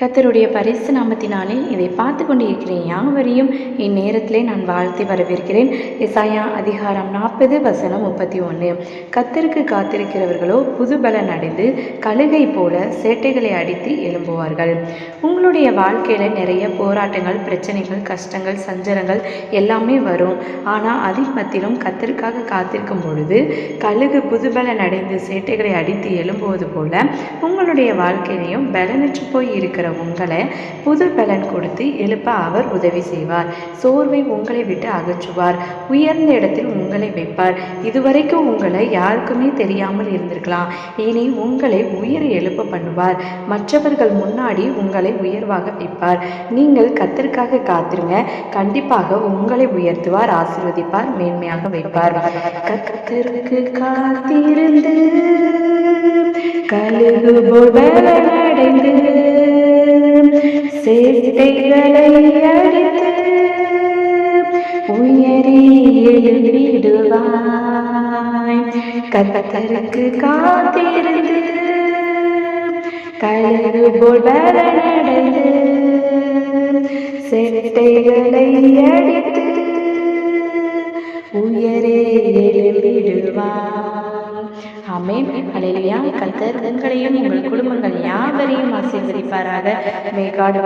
கத்தருடைய பரிசு நாமத்தினாலே இதை பார்த்து கொண்டு இருக்கிறேன் யாவரையும் இந்நேரத்திலே நான் வாழ்த்தி வரவேற்கிறேன். இசாயா அதிகாரம் நாற்பது வசனம் முப்பத்தி ஒன்று. கத்தருக்கு காத்திருக்கிறவர்களோ புது பலன் அடைந்து கழுகை போல சேட்டைகளை அடித்து எழும்புவார்கள். உங்களுடைய வாழ்க்கையில் நிறைய போராட்டங்கள் பிரச்சனைகள் கஷ்டங்கள் சஞ்சலங்கள் எல்லாமே வரும். ஆனால் அதில் மத்தியிலும் கத்தருக்காக காத்திருக்கும் பொழுது கழுகு புதுபலன் அடைந்து சேட்டைகளை அடித்து எழும்புவது போல உங்களுடைய வாழ்க்கையிலையும் பலனற்று போய் இருக்கிற உங்களை புது பலன் கொடுத்து எழுப்ப அவர் உதவி செய்வார். சோர்வை உங்களை விட்டு அகற்றுவார். உயர்ந்த இடத்தில் உங்களை வைப்பார். இதுவரைக்கும் உங்களை யாருக்குமே தெரியாமல் இருந்திருக்கலாம். இனி உங்களை உயிர் எழுப்ப பண்ணுவார். மற்றவர்கள் முன்னாடி உங்களை உயர்வாக வைப்பார். நீங்கள் கத்திற்காக காத்திருங்க. கண்டிப்பாக உங்களை உயர்த்துவார் ஆசீர்வதிப்பார் மேன்மையாக வைப்பார். கத்திற்கு காத்திருந்து கழுகு அடைந்து சேட்டைகளை அடித்து உயரே எழுப்பிடுவாய் கத்தருக்கு காத்திருந்து கலரு போல் பலனடைந்து சேட்டைகளை அடித்து உயரே எழுப்பிடுவான் ஆமென். அலையிலையா கத்தர் உங்களையும் உங்கள் குடும்பங்கள் யாவரையும் ஆசீர்வதிப்பாராக. May God